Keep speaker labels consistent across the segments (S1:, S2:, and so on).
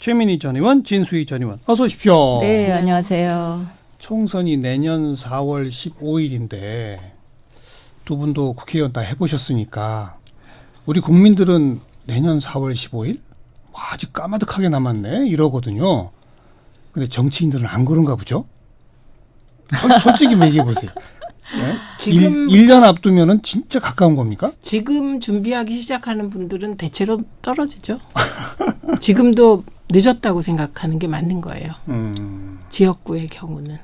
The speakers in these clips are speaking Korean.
S1: 최민희 전 의원, 진수희 전 의원, 어서 오십시오.
S2: 네, 안녕하세요.
S1: 총선이 내년 4월 15일인데 두 분도 국회의원 다 해보셨으니까 우리 국민들은 내년 4월 15일 와, 아직 까마득하게 남았네 이러거든요. 근데 정치인들은 안 그런가 보죠? 솔- 솔직히 얘기해 보세요. 네?
S3: 지금
S1: 1, 년 앞두면은 진짜 가까운 겁니까?
S3: 지금 준비하기 시작하는 분들은 대체로 떨어지죠. 지금도 늦었다고 생각하는 게 맞는 거예요.
S1: 음,
S3: 지역구의 경우는.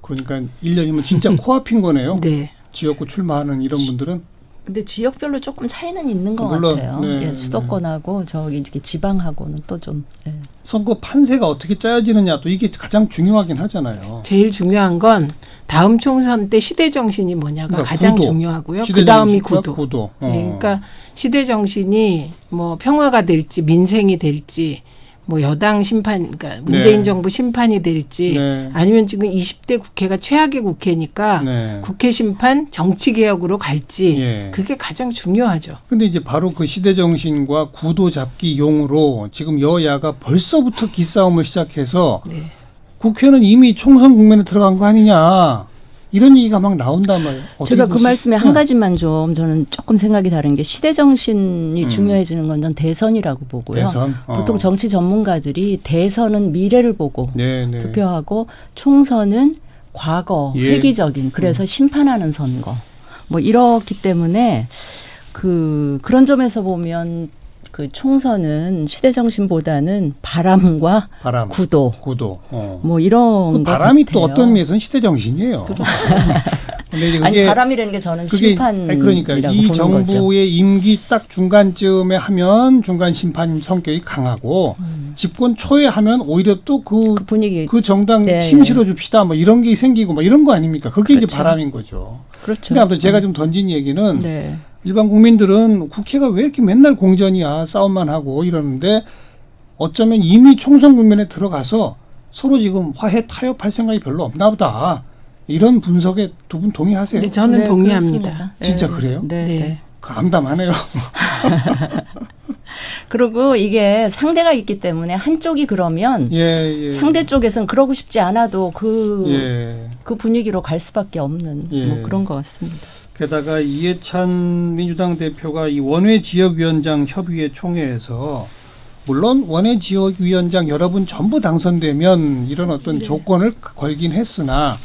S1: 그러니까 1년이면 진짜 코앞인 거네요.
S3: 네.
S1: 지역구 출마하는 이런 분들은
S2: 근데 지역별로 조금 차이는 있는 것
S1: 물론,
S2: 같아요.
S1: 네,
S2: 예, 수도권하고 저기 이렇게 지방하고는 또 좀. 예.
S1: 선거 판세가 어떻게 짜여지느냐 또 이게 가장 중요하긴 하잖아요.
S3: 제일 중요한 건 다음 총선 때 시대 정신이 뭐냐가
S1: 그러니까
S3: 가장
S1: 구도.
S3: 중요하고요. 그 다음이 구도.
S1: 구도. 어.
S3: 네, 그러니까 시대 정신이 뭐 평화가 될지 민생이 될지 뭐 여당 심판 그러니까 문재인
S1: 네.
S3: 정부 심판이 될지
S1: 네.
S3: 아니면 지금 20대 국회가 최악의 국회니까
S1: 네.
S3: 국회 심판 정치 개혁으로 갈지
S1: 예.
S3: 그게 가장 중요하죠.
S1: 근데 이제 바로 그 시대 정신과 구도 잡기 용으로 지금 여야가 벌써부터 기싸움을 시작해서
S3: 네.
S1: 국회는 이미 총선 국면에 들어간 거 아니냐 이런 얘기가 막 나온단 말이에요.
S2: 제가 그 말씀에 한
S1: 네.
S2: 가지만 좀 저는 조금 생각이 다른 게 시대 정신이
S1: 음.
S2: 중요해지는 건 전 대선이라고 보고요.
S1: 대선 어.
S2: 보통 정치 전문가들이 대선은 미래를 보고
S1: 네, 네.
S2: 투표하고 총선은 과거
S1: 예.
S2: 획기적인 그래서 심판하는 선거 뭐 이렇기 때문에 그 그런 점에서 보면 그 총선은 시대 정신보다는 바람과
S1: 바람
S2: 구도
S1: 구도. 어.
S2: 뭐 이런 그것
S1: 바람이 또. 어떤 면에서는 시대 정신이에요. 근데 이제
S2: 아니 바람이라는 게 저는 심판이라고
S1: 아니, 그러니까 이
S2: 보는 거죠.
S1: 정부의 임기 딱 중간쯤에 하면 중간 심판 성격이 강하고 집권 초에 하면 오히려 또그
S2: 음. 그 분위기
S1: 그 정당
S2: 네,
S1: 힘
S2: 네.
S1: 실어 줍시다 뭐 이런 게 생기고 뭐 이런 거 아닙니까? 그게 이제
S2: 그렇죠.
S1: 바람인 거죠.
S2: 그렇죠.
S1: 근데 아무튼 제가 좀 던진 얘기는
S2: 네.
S1: 일반 국민들은 국회가 왜 이렇게 맨날 공전이야 싸움만 하고 이러는데 어쩌면 이미 총선 국면에 들어가서 서로 지금 화해 타협할 생각이 별로 없나 보다. 이런 분석에 두 분 동의하세요?
S3: 근데 저는
S2: 네,
S3: 동의합니다.
S2: 그렇습니다.
S1: 진짜
S2: 네.
S1: 그래요?
S2: 네.
S3: 네.
S2: 네.
S1: 그 암담하네요.
S2: 그리고 이게 상대가 있기 때문에 한쪽이 그러면
S1: 예, 예.
S2: 상대 쪽에서는 그러고 싶지 않아도 그,
S1: 예.
S2: 그 분위기로 갈 수밖에 없는
S1: 예.
S2: 뭐 그런 것 같습니다.
S1: 게다가 이해찬 민주당 대표가 이 원외 지역위원장 협의회 총회에서 물론 원외 지역위원장 여러분 전부 당선되면 이런 어떤
S3: 네.
S1: 조건을 걸긴 했으나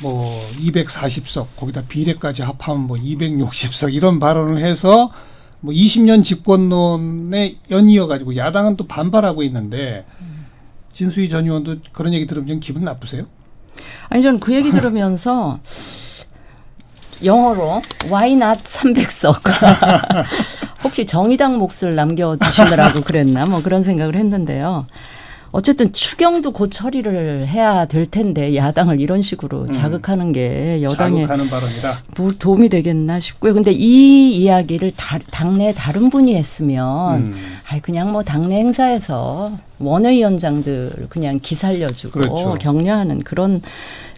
S1: 뭐 240석 거기다 비례까지 합하면 뭐 260석 이런 발언을 해서 뭐 20년 집권론에 연이어 가지고 야당은 또 반발하고 있는데 진수희 전 의원도 그런 얘기 들으면 좀 기분 나쁘세요?
S2: 아니 저는 그 얘기 들으면서 영어로 Why not 300석 혹시 정의당 몫을 남겨두시느라고 그랬나 뭐 그런 생각을 했는데요. 어쨌든 추경도 곧 처리를 해야 될 텐데 야당을 이런 식으로
S1: 음.
S2: 자극하는 게
S1: 발언이다.
S2: 뭐 도움이 되겠나 싶고요. 근데 이 이야기를 다, 당내 다른 분이 했으면
S1: 음.
S2: 아이 그냥 뭐 당내 행사에서 원외위원장들 그냥 기살려주고
S1: 그렇죠.
S2: 격려하는 그런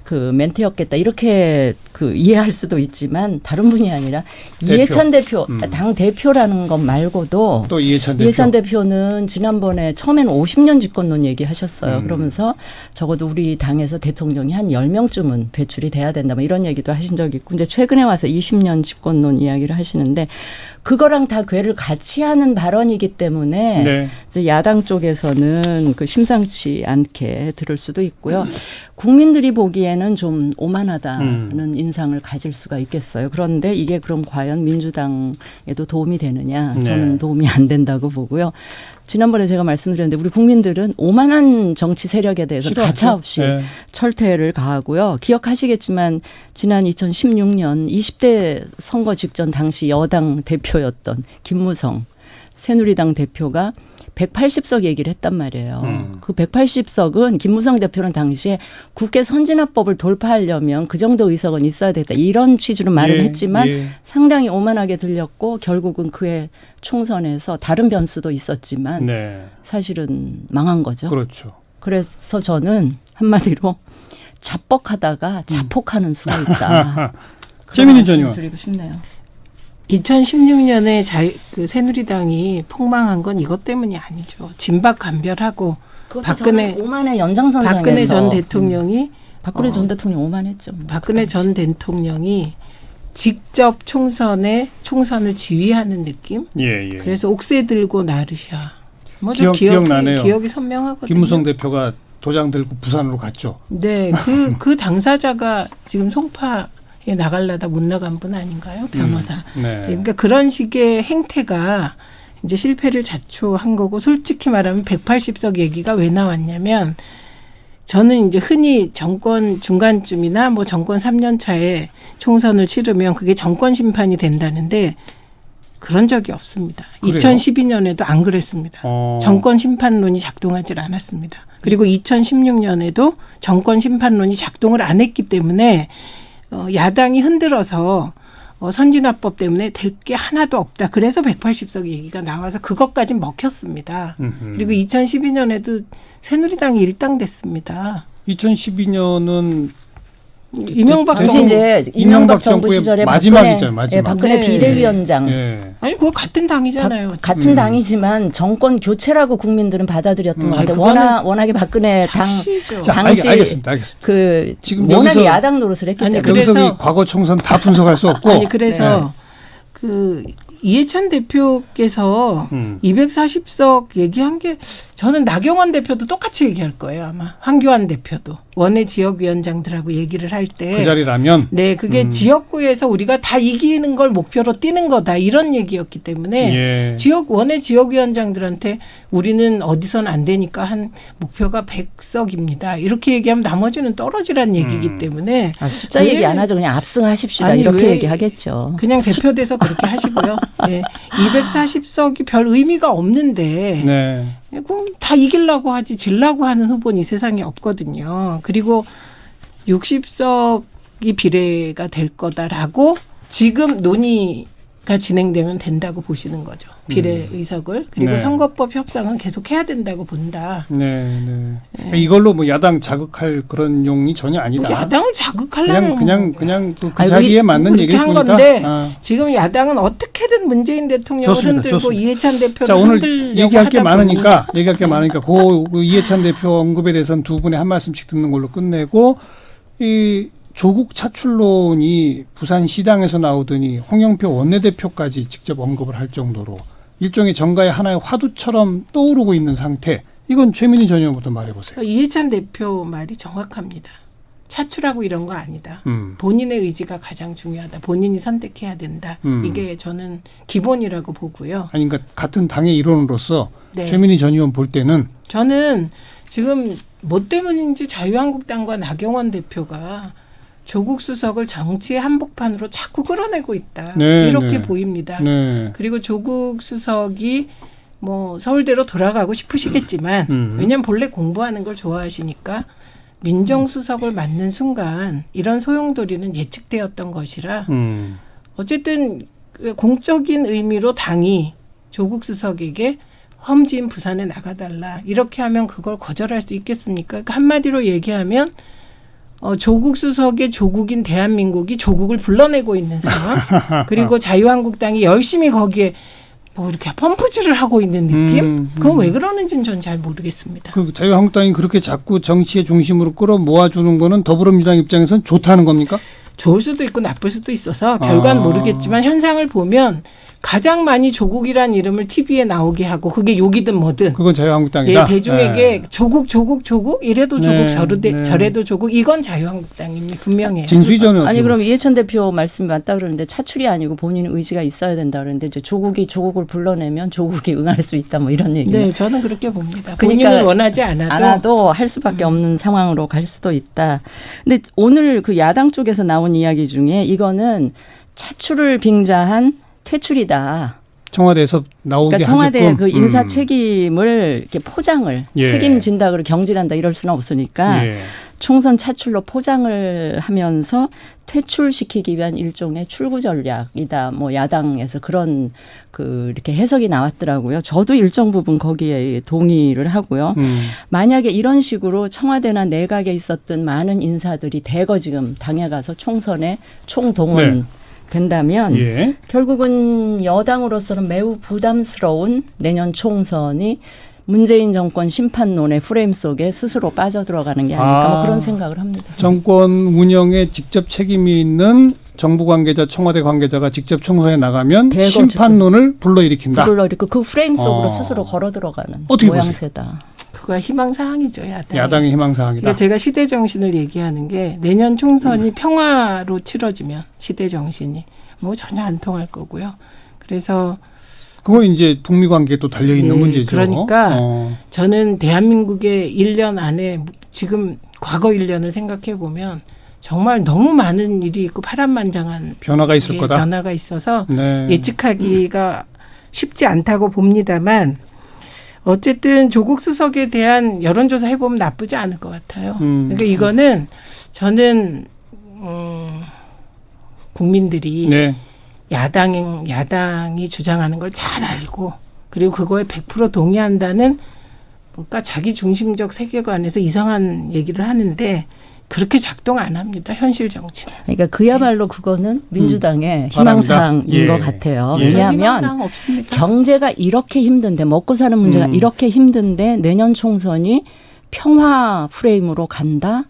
S2: 그 멘트였겠다 이렇게 그 이해할 수도 있지만 다른 분이 아니라
S1: 대표.
S2: 이해찬 대표
S1: 음.
S2: 당 대표라는 것 말고도
S1: 또 이해찬 대표.
S2: 이해찬 대표는 지난번에 처음엔 50년 집권론 얘기하셨어요.
S1: 음.
S2: 그러면서 적어도 우리 당에서 대통령이 한 10명쯤은 배출이 돼야 된다. 뭐 이런 얘기도 하신 적이 있고 이제 최근에 와서 20년 집권론 이야기를 하시는데 그거랑 다 괴를 같이 하는 발언이기 때문에
S1: 네.
S2: 이제 야당 쪽에서는 그 심상치 않게 들을 수도 있고요. 국민들이 보기에는 좀 오만하다는
S1: 음.
S2: 인상을 가질 수가 있겠어요. 그런데 이게 그럼 과연 민주당에도 도움이 되느냐?
S1: 네.
S2: 저는 도움이 안 된다고 보고요. 지난번에 제가 말씀드렸는데 우리 국민들은 오만한 정치 세력에 대해서
S1: 싫어하죠?
S2: 가차없이
S1: 네.
S2: 철퇴를 가하고요. 기억하시겠지만 지난 2016년 20대 선거 직전 당시 여당 대표였던 김무성 새누리당 대표가 180석 얘기를 했단 말이에요.
S1: 음.
S2: 그 180석은 김무성 대표는 당시에 국회 선진화법을 돌파하려면 그 정도 의석은 있어야 되겠다. 이런 취지로 말을
S1: 예,
S2: 했지만
S1: 예.
S2: 상당히 오만하게 들렸고 결국은 그의 총선에서 다른 변수도 있었지만
S1: 네.
S2: 사실은 망한 거죠.
S1: 그렇죠.
S2: 그래서 저는 한마디로 자뻑하다가 자폭하는 수가 있다. 그런
S1: 음. 재민이 전
S2: 말씀을
S1: 의원.
S2: 드리고 싶네요.
S3: 2016년에 자, 그 새누리당이 폭망한 건 이것 때문이 아니죠. 진박 간별하고 박근혜-
S2: 박근혜 오만의 연장선상에서
S3: 박근혜 전 대통령이
S2: 박근혜
S3: 어,
S2: 전 대통령 오만했죠. 뭐.
S3: 박근혜 전 대통령이 직접 총선에 총선을 지휘하는 느낌.
S1: 예, 예.
S3: 그래서 옥새 들고 나르샤. 뭐저
S1: 기억-
S3: 기억이,
S1: 기억나네요.
S3: 기억이 선명하거든요.
S1: 김무성 대표가 도장 들고 부산으로 갔죠.
S3: 네, 그, 그 당사자가 지금 송파에 나갈라다 못 나간 분 아닌가요? 변호사.
S1: 네.
S3: 그러니까 그런 식의 행태가 이제 실패를 자초한 거고 솔직히 말하면 180석 얘기가 왜 나왔냐면 저는 이제 흔히 정권 중간쯤이나 뭐 정권 3년 차에 총선을 치르면 그게 정권 심판이 된다는데 그런 적이 없습니다.
S1: 그래요?
S3: 2012년에도 안 그랬습니다.
S1: 어.
S3: 정권 심판론이 작동하지 않았습니다. 그리고 2016년에도 정권 심판론이 작동을 안 했기 때문에 어, 야당이 흔들어서 어, 선진화법 때문에 될 게 하나도 없다. 그래서 180석 얘기가 나와서 그것까지 먹혔습니다.
S1: 음흠.
S3: 그리고 2012년에도 새누리당이 일당 됐습니다.
S1: 2012년은
S3: 이명박
S2: 당시
S3: 정부
S2: 이제
S1: 이명박
S2: 이명박 정부 시절에
S1: 마지막이죠, 마지막.
S2: 예, 박근혜
S3: 네.
S2: 비대위원장
S1: 예.
S3: 아니 그거 같은 당이잖아요.
S2: 박- 같은
S1: 음.
S2: 당이지만 정권 교체라고 국민들은 받아들였던
S1: 음.
S2: 것
S3: 아니,
S2: 같아요.
S3: 그거는
S2: 워낙 워낙에 박근혜 당
S3: 작시죠.
S1: 자,
S2: 당시-
S1: 알, 알겠습니다. 알겠습니다.
S2: 그
S1: 지금
S2: 워낙에
S1: 여기서-
S2: 야당 노릇을 했기
S3: 아니,
S2: 때문에
S3: 그래서-
S1: 여기서 이 과거 총선 다 분석할 수 없고
S3: 아니 그래서 그 이해찬 대표께서
S1: 음.
S3: 240석 얘기한 게 저는 나경원 대표도 똑같이 얘기할 거예요 아마 황교안 대표도 원외 지역위원장들하고 얘기를 할 때
S1: 그 자리라면
S3: 네, 그게
S1: 음.
S3: 지역구에서 우리가 다 이기는 걸 목표로 뛰는 거다 이런 얘기였기 때문에
S1: 예.
S3: 지역 원외 지역위원장들한테 우리는 어디선 안 되니까 한 목표가 100석입니다. 이렇게 얘기하면 나머지는 떨어지란 얘기기
S1: 음.
S3: 때문에
S2: 아, 숫자
S3: 왜-
S2: 얘기 안 하죠. 그냥 압승하십시다
S3: 아니,
S2: 이렇게
S3: 왜-
S2: 얘기하겠죠.
S3: 그냥 대표돼서 그렇게 하시고요. 네, 240석이 별 의미가 없는데
S1: 네.
S3: 그럼 다 이기려고 하지 질라고 하는 후보는 이 세상에 없거든요. 그리고 60석이 비례가 될 거다라고 지금 논의 가 진행되면 된다고 보시는 거죠. 비례 의석을 그리고
S1: 네.
S3: 선거법 협상은 계속 해야 된다고 본다.
S1: 네, 네. 이걸로 뭐 야당 자극할 그런 용이 전혀 아니다.
S3: 야당을 자극하려면
S1: 그냥 그냥 그냥 그, 그
S2: 아니, 우리
S1: 맞는
S3: 그렇게
S1: 얘기일
S3: 한
S1: 뿐이다.
S3: 건데
S1: 아.
S3: 지금 야당은 어떻게든 문재인 대통령을
S1: 좋습니다.
S3: 흔들고
S1: 좋습니다.
S3: 이해찬 대표를
S1: 자 오늘
S3: 흔들려고
S1: 얘기할 게
S3: 하다
S1: 많으니까 얘기할 게 많으니까 그, 그 이해찬 대표 언급에 대해서는 두 분의 한 말씀씩 듣는 걸로 끝내고 이 조국 차출론이 부산 시당에서 나오더니 홍영표 원내대표까지 직접 언급을 할 정도로 일종의 정가의 하나의 화두처럼 떠오르고 있는 상태. 이건 최민희 전 의원부터 말해보세요.
S3: 그러니까 이해찬 대표 말이 정확합니다. 차출하고 이런 거 아니다.
S1: 음.
S3: 본인의 의지가 가장 중요하다. 본인이 선택해야 된다.
S1: 음.
S3: 이게 저는 기본이라고 보고요.
S1: 아니 그러니까 같은 당의 일원으로서
S3: 네.
S1: 최민희 전 의원 볼 때는
S3: 저는 지금 뭐 때문인지 자유한국당과 나경원 대표가 조국 수석을 정치의 한복판으로 자꾸 끌어내고 있다.
S1: 네,
S3: 이렇게
S1: 네.
S3: 보입니다.
S1: 네.
S3: 그리고 조국 수석이 뭐 서울대로 돌아가고 싶으시겠지만
S1: 음.
S3: 왜냐하면 본래 공부하는 걸 좋아하시니까 민정수석을 맡는 순간 이런 소용돌이는 예측되었던 것이라
S1: 음.
S3: 어쨌든 그 공적인 의미로 당이 조국 수석에게 험지인 부산에 나가달라 이렇게 하면 그걸 거절할 수 있겠습니까? 그러니까 한마디로 얘기하면 어, 조국 수석의 조국인 대한민국이 조국을 불러내고 있는 상황 그리고 자유한국당이 열심히 거기에 뭐 이렇게 펌프질을 하고 있는 느낌
S1: 음,
S3: 그건
S1: 음.
S3: 왜 그러는지는 전 잘 모르겠습니다.
S1: 그 자유한국당이 그렇게 자꾸 정치의 중심으로 끌어 모아주는 거는 더불어민주당 입장에선 좋다는 겁니까?
S3: 좋을 수도 있고 나쁠 수도 있어서 결과는
S1: 아.
S3: 모르겠지만 현상을 보면 가장 많이 조국이란 이름을 TV에 나오게 하고 그게 욕이든 뭐든
S1: 그건
S3: 예,
S1: 자유한국당이다.
S3: 대중에게
S1: 네.
S3: 조국 조국 조국 이래도 조국
S1: 네,
S3: 저래도,
S1: 네.
S3: 저래도 조국 이건 자유한국당입니다 분명해요.
S1: 진수희 전은
S2: 아니 그럼? 이해찬 대표 말씀이 맞다 그러는데 차출이 아니고 본인 의지가 있어야 된다 그러는데 이제 조국이 조국을 불러내면 조국이 응할 수 있다 뭐 이런 얘기.
S3: 네, 저는 그렇게 봅니다.
S2: 그러니까
S3: 본인은 원하지 않아도,
S2: 않아도 할 수밖에 없는 상황으로 갈 수도 있다. 근데 오늘 그 야당 쪽에서 나온 이야기 중에 이거는 차출을 빙자한 퇴출이다.
S1: 청와대에서 나오게
S2: 그러니까 청와대
S1: 하게끔
S2: 그 인사
S1: 음.
S2: 책임을 이렇게 포장을
S1: 예.
S2: 책임진다 그러 경질한다 이럴 수는 없으니까
S1: 예.
S2: 총선 차출로 포장을 하면서 퇴출시키기 위한 일종의 출구 전략이다. 뭐 야당에서 그런 그 이렇게 해석이 나왔더라고요. 저도 일정 부분 거기에 동의를 하고요.
S1: 음.
S2: 만약에 이런 식으로 청와대나 내각에 있었던 많은 인사들이 대거 지금 당에 가서 총선에 총동원
S1: 네.
S2: 된다면
S1: 예.
S2: 결국은 여당으로서는 매우 부담스러운 내년 총선이 문재인 정권 심판론의 프레임 속에 스스로 빠져들어가는 게 아닐까 뭐
S1: 아.
S2: 그런 생각을 합니다.
S1: 정권 운영에 직접 책임이 있는 정부 관계자, 청와대 관계자가 직접 총선에 나가면 심판론을 불러일으킨다.
S2: 불러일으고 그 프레임 속으로
S1: 어.
S2: 스스로 걸어 들어가는
S1: 어떻게
S2: 모양새다.
S3: 그거야 희망사항이죠 야당.
S1: 야당의 희망사항이다.
S3: 그러니까 제가 시대 정신을 얘기하는 게 내년 총선이
S1: 음.
S3: 평화로 치러지면 시대 정신이 뭐 전혀 안 통할 거고요. 그래서
S1: 그건 이제 북미 관계에 또 달려 있는
S3: 예,
S1: 문제죠.
S3: 그러니까
S1: 어.
S3: 저는 대한민국의 1년 안에 지금 과거 1년을 생각해 보면 정말 너무 많은 일이 있고 파란만장한
S1: 변화가 있을
S3: 예,
S1: 거다.
S3: 변화가 있어서
S1: 네.
S3: 예측하기가 쉽지 않다고 봅니다만 어쨌든 조국 수석에 대한 여론조사 해보면 나쁘지 않을 것 같아요.
S1: 음.
S3: 그러니까 이거는 저는 음, 국민들이
S1: 네.
S3: 야당 야당이 주장하는 걸 잘 알고 그리고 그거에 100% 동의한다는 뭔가 자기 중심적 세계관에서 이상한 얘기를 하는데 그렇게 작동 안 합니다. 현실 정치는.
S2: 그러니까 그야말로 그거는 민주당의
S1: 음.
S2: 희망사항인
S1: 예.
S2: 것 같아요.
S1: 예.
S2: 왜냐하면. 경제가 이렇게 힘든데 먹고 사는 문제가
S1: 음.
S2: 이렇게 힘든데 내년 총선이 평화 프레임으로 간다?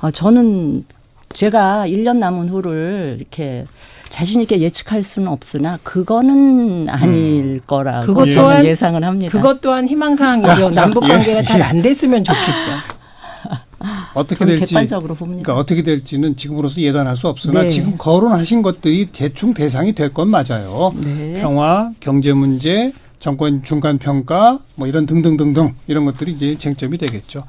S2: 아, 저는 제가 1년 남은 후를 이렇게 자신 있게 예측할 수는 없으나 그거는 아닐 거라고
S3: 그것
S2: 저는
S3: 또한-
S2: 예상을 합니다.
S3: 그것 또한 희망사항이죠. 남북 관계가
S1: 예,
S3: 잘
S1: 예.
S3: 안 됐으면 좋겠죠.
S1: 어떻게 될지
S2: 객관적으로 봅니다.
S1: 그러니까 어떻게 될지는 지금으로서 예단할 수 없으나
S2: 네.
S1: 지금 거론하신 것들이 대충 대상이 될 건 맞아요.
S2: 네.
S1: 평화, 경제 문제, 정권 중간 평가 뭐 이런 등등등등 이런 것들이 이제 쟁점이 되겠죠.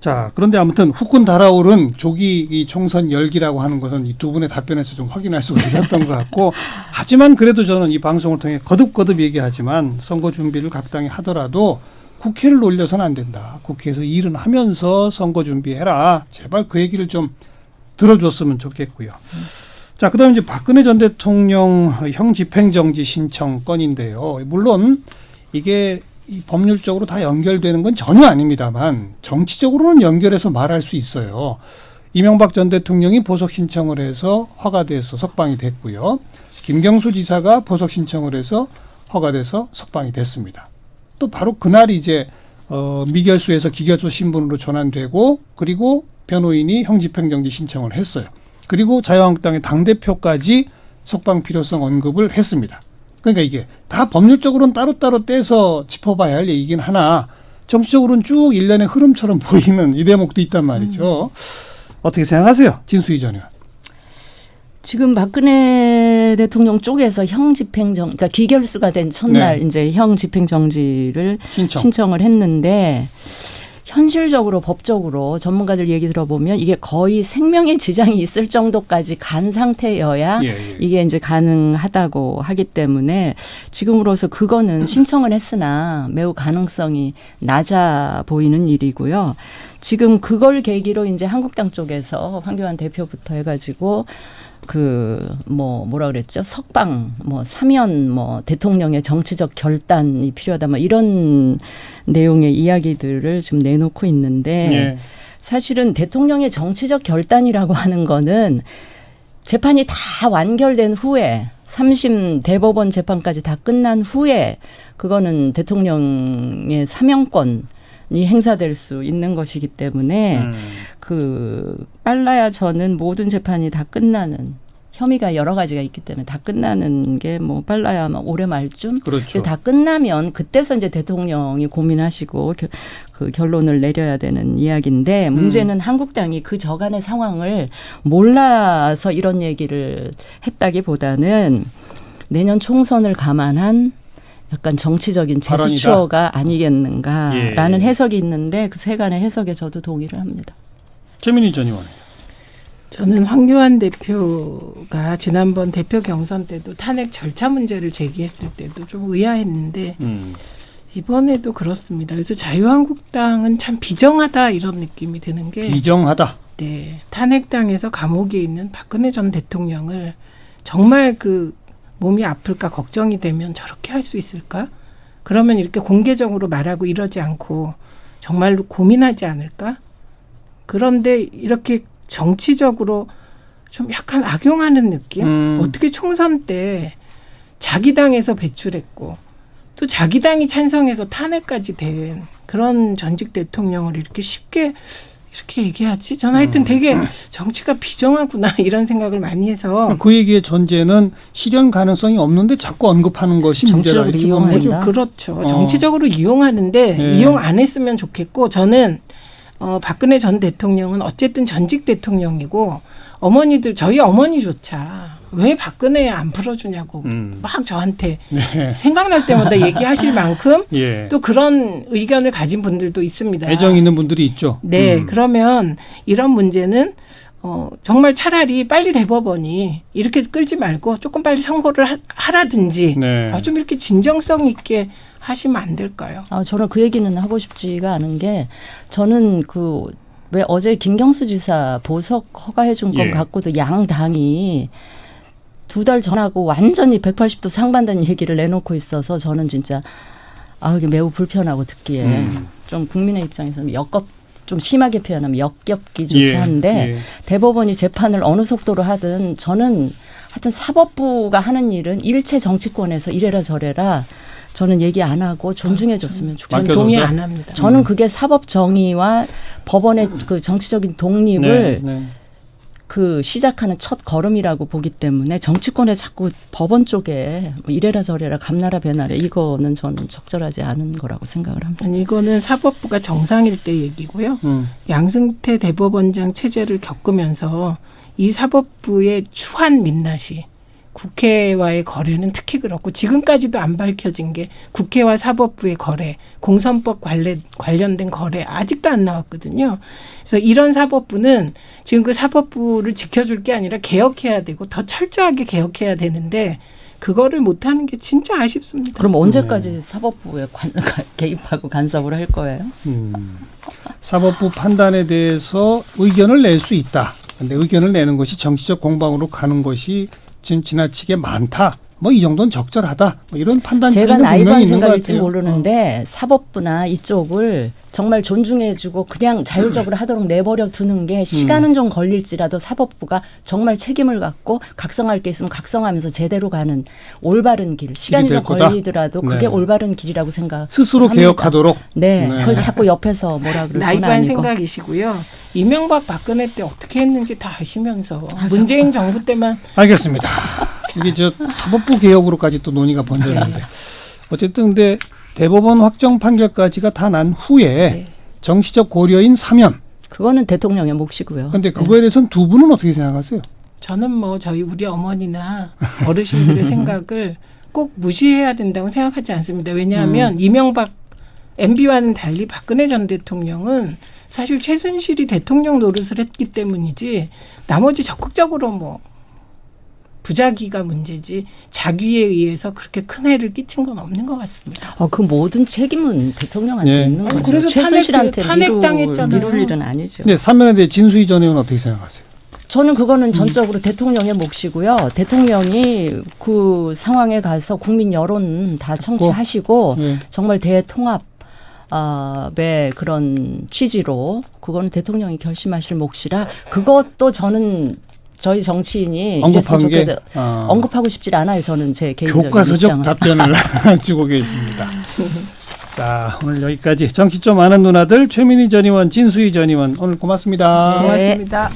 S1: 자, 그런데 아무튼 후끈 달아오른 조기 이 총선 열기라고 하는 것은 이 두 분의 답변에서 좀 확인할 수가 있었던 것 같고 하지만 그래도 저는 이 방송을 통해 거듭거듭 얘기하지만 선거 준비를 각 당이 하더라도 국회를 놀려서는 안 된다. 국회에서 일은 하면서 선거 준비해라. 제발 그 얘기를 좀 들어줬으면 좋겠고요. 자, 그 다음에 이제 박근혜 전 대통령 형 집행정지 신청 건인데요. 물론 이게 이 법률적으로 다 연결되는 건 전혀 아닙니다만 정치적으로는 연결해서 말할 수 있어요. 이명박 전 대통령이 보석 신청을 해서 허가돼서 석방이 됐고요. 김경수 지사가 보석 신청을 해서 허가돼서 석방이 됐습니다. 또 바로 그날 이제 어, 미결수에서 기결소 신분으로 전환되고 그리고 변호인이 형집행정지 신청을 했어요. 그리고 자유한국당의 당대표까지 석방 필요성 언급을 했습니다. 그러니까 이게 다 법률적으로는 따로따로 떼서 짚어봐야 할 얘기긴 하나 정치적으로는 쭉 일련의 흐름처럼 보이는 이 대목도 있단 말이죠. 어떻게 생각하세요? 진수희 전 의원.
S2: 지금 박근혜 대통령 쪽에서 형 집행정, 그러니까 기결수가 된 첫날
S1: 네.
S2: 이제 형 집행정지를
S1: 신청.
S2: 신청을 했는데 현실적으로 법적으로 전문가들 얘기 들어보면 이게 거의 생명에 지장이 있을 정도까지 간 상태여야
S1: 예, 예.
S2: 이게 이제 가능하다고 하기 때문에 지금으로서 그거는 신청을 했으나 매우 가능성이 낮아 보이는 일이고요. 지금 그걸 계기로 이제 한국당 쪽에서 황교안 대표부터 해가지고 그 뭐 뭐라 그랬죠 석방 뭐 사면 뭐 대통령의 정치적 결단이 필요하다 뭐 이런 내용의 이야기들을 지금 내놓고 있는데
S1: 예.
S2: 사실은 대통령의 정치적 결단이라고 하는 거는 재판이 다 완결된 후에 삼심 대법원 재판까지 다 끝난 후에 그거는 대통령의 사명권이 행사될 수 있는 것이기 때문에
S1: 음.
S2: 그 빨라야 저는 모든 재판이 다 끝나는 혐의가 여러 가지가 있기 때문에 다 끝나는 게 뭐 빨라야 아마 올해 말쯤
S1: 그렇죠.
S2: 다 끝나면 그때서 이제 대통령이 고민하시고 겨- 그 결론을 내려야 되는 이야기인데 문제는 한국당이 그 저간의 상황을 몰라서 이런 얘기를 했다기보다는 내년 총선을 감안한 약간 정치적인. 제스처가 아니겠는가라는
S1: 예.
S2: 해석이 있는데 그 세간의 해석에 저도 동의를 합니다.
S1: 최민희 전 의원.
S3: 저는 황교안 대표가 지난번 대표 경선 때도 탄핵 절차 문제를 제기했을 때도 좀 의아했는데
S1: 음.
S3: 이번에도 그렇습니다. 그래서 자유한국당은 참 비정하다 이런 느낌이 드는 게
S1: 비정하다.
S3: 네, 탄핵당에서 감옥에 있는 박근혜 전 대통령을 정말 그 몸이 아플까 걱정이 되면 저렇게 할 수 있을까? 그러면 이렇게 공개적으로 말하고 이러지 않고 정말로 고민하지 않을까? 그런데 이렇게 정치적으로 좀 약간 악용하는 느낌?
S1: 음.
S3: 어떻게 총선 때 자기 당에서 배출했고 또 자기 당이 찬성해서 탄핵까지 된 그런 전직 대통령을 이렇게 쉽게 이렇게 얘기하지? 저는 하여튼 되게 정치가 비정하구나 이런 생각을 많이 해서
S1: 그 얘기의 전제는 실현 가능성이 없는데 자꾸 언급하는 것이
S2: 정치적으로
S1: 이렇게 보는 거죠.
S2: 이용한다.
S3: 그렇죠.
S1: 어.
S3: 정치적으로 이용하는데
S1: 네.
S3: 이용 안 했으면 좋겠고 저는 어, 박근혜 전 대통령은 어쨌든 전직 대통령이고 어머니들 저희 어머니조차 왜 박근혜 안 풀어주냐고
S1: 음.
S3: 막 저한테
S1: 네.
S3: 생각날 때마다 얘기하실 만큼
S1: 예.
S3: 또 그런 의견을 가진 분들도 있습니다.
S1: 애정 있는 분들이 있죠.
S3: 네,
S1: 음.
S3: 그러면 이런 문제는 어, 정말 차라리 빨리 대법원이 이렇게 끌지 말고 조금 빨리 선고를 하, 하라든지
S1: 네.
S3: 아, 좀 이렇게 진정성 있게 하시면 안 될까요?
S2: 아, 저는 그 얘기는 하고 싶지가 않은 게 저는 그 왜 어제 김경수 지사 보석 허가해 준 건
S1: 예.
S2: 갖고도 양 당이 두 달 전하고 완전히 180도 상반된 얘기를 내놓고 있어서 저는 진짜 아 이게 매우 불편하고 듣기에
S1: 음.
S2: 좀 국민의 입장에서는 역겹 좀 심하게 표현하면 역겹기조차
S1: 예,
S2: 한데
S1: 예.
S2: 대법원이 재판을 어느 속도로 하든 저는 하여튼 사법부가 하는 일은 일체 정치권에서 이래라 저래라 저는 얘기 안 하고 존중해 줬으면 좋겠어요.
S3: 동의 안 합니다.
S2: 저는 그게 사법 정의와 법원의 그 정치적인 독립을
S1: 네, 네.
S2: 그 시작하는 첫 걸음이라고 보기 때문에 정치권에 자꾸 법원 쪽에 뭐 이래라 저래라 감나라 배나라 이거는 저는 적절하지 않은 거라고 생각을 합니다.
S3: 아니, 이거는 사법부가 정상일 때 얘기고요.
S1: 음.
S3: 양승태 대법원장 체제를 겪으면서 이 사법부의 추한 민낯이 국회와의 거래는 특히 그렇고 지금까지도 안 밝혀진 게 국회와 사법부의 거래, 공선법 관련 관련된 거래 아직도 안 나왔거든요. 그래서 이런 사법부는 지금 그 사법부를 지켜줄 게 아니라 개혁해야 되고 더 철저하게 개혁해야 되는데 그거를 못하는 게 진짜 아쉽습니다.
S2: 그럼 언제까지 사법부에 관, 개입하고 간섭을 할 거예요?
S1: 음. 사법부 판단에 대해서 의견을 낼 수 있다. 근데 의견을 내는 것이 정치적 공방으로 가는 것이 지나치게 많다. 뭐 이 정도는 적절하다. 뭐 이런 판단
S2: 제가 나이반 생각일지
S1: 같아요. 어.
S2: 모르는데 사법부나 이쪽을 정말 존중해주고 그냥 자율적으로 하도록 내버려 두는
S1: 음.
S2: 게 시간은 좀 걸릴지라도 사법부가 정말 책임을 갖고 각성할 게 있으면 각성하면서 제대로 가는 올바른 길 시간이 될좀
S1: 거다.
S2: 걸리더라도 그게
S1: 네.
S2: 올바른 길이라고 생각.
S1: 스스로
S2: 합니다.
S1: 개혁하도록.
S2: 네,
S1: 네.
S2: 그걸 자꾸 옆에서 뭐라 건
S3: 나이반. 생각이시고요. 이명박 박근혜 때 어떻게 했는지 다 아시면서 문재인 정부 때만
S1: 알겠습니다. 이게 저 사법부 개혁으로까지 또 논의가 번졌는데 어쨌든 근데 대법원 확정 판결까지가 다 난 후에
S3: 네.
S1: 정치적 고려인 사면.
S2: 그거는 대통령의 몫이고요.
S1: 근데 그거에 대해서는 두 분은 어떻게 생각하세요?
S3: 저는 뭐 저희 우리 어머니나 어르신들의 생각을 꼭 무시해야 된다고 생각하지 않습니다. 왜냐하면 이명박 MB와는 달리 박근혜 전 대통령은 사실 최순실이 대통령 노릇을 했기 때문이지 나머지 적극적으로 뭐 부작위가 문제지 자기에 의해서 그렇게 큰 해를 끼친 건 없는 것 같습니다.
S2: 어, 그 모든 책임은 대통령한테
S1: 네.
S2: 있는 거죠.
S3: 그래서
S2: 최순실한테
S3: 탄핵- 탄핵당했잖아요.
S2: 미룰 일은 아니죠.
S1: 네, 사면에 대해 진수희 전 의원 어떻게 생각하세요?
S2: 저는 그거는 전적으로 대통령의 몫이고요. 대통령이 그 상황에 가서 국민 여론 다 청취하시고
S1: 네.
S2: 정말 대통합 의 그런 취지로 그거는 대통령이 결심하실 몫이라 그것도 저는 저희 정치인이
S1: 언급한 게. 아,
S2: 언급하고 싶지 않아요. 저는 제 개인적인
S1: 교과서적
S2: 입장을.
S1: 답변을 주고 계십니다. 자, 오늘 여기까지 정치 좀 아는 누나들 최민희 전 의원, 진수희 전 의원 오늘 고맙습니다.
S2: 네.
S3: 고맙습니다.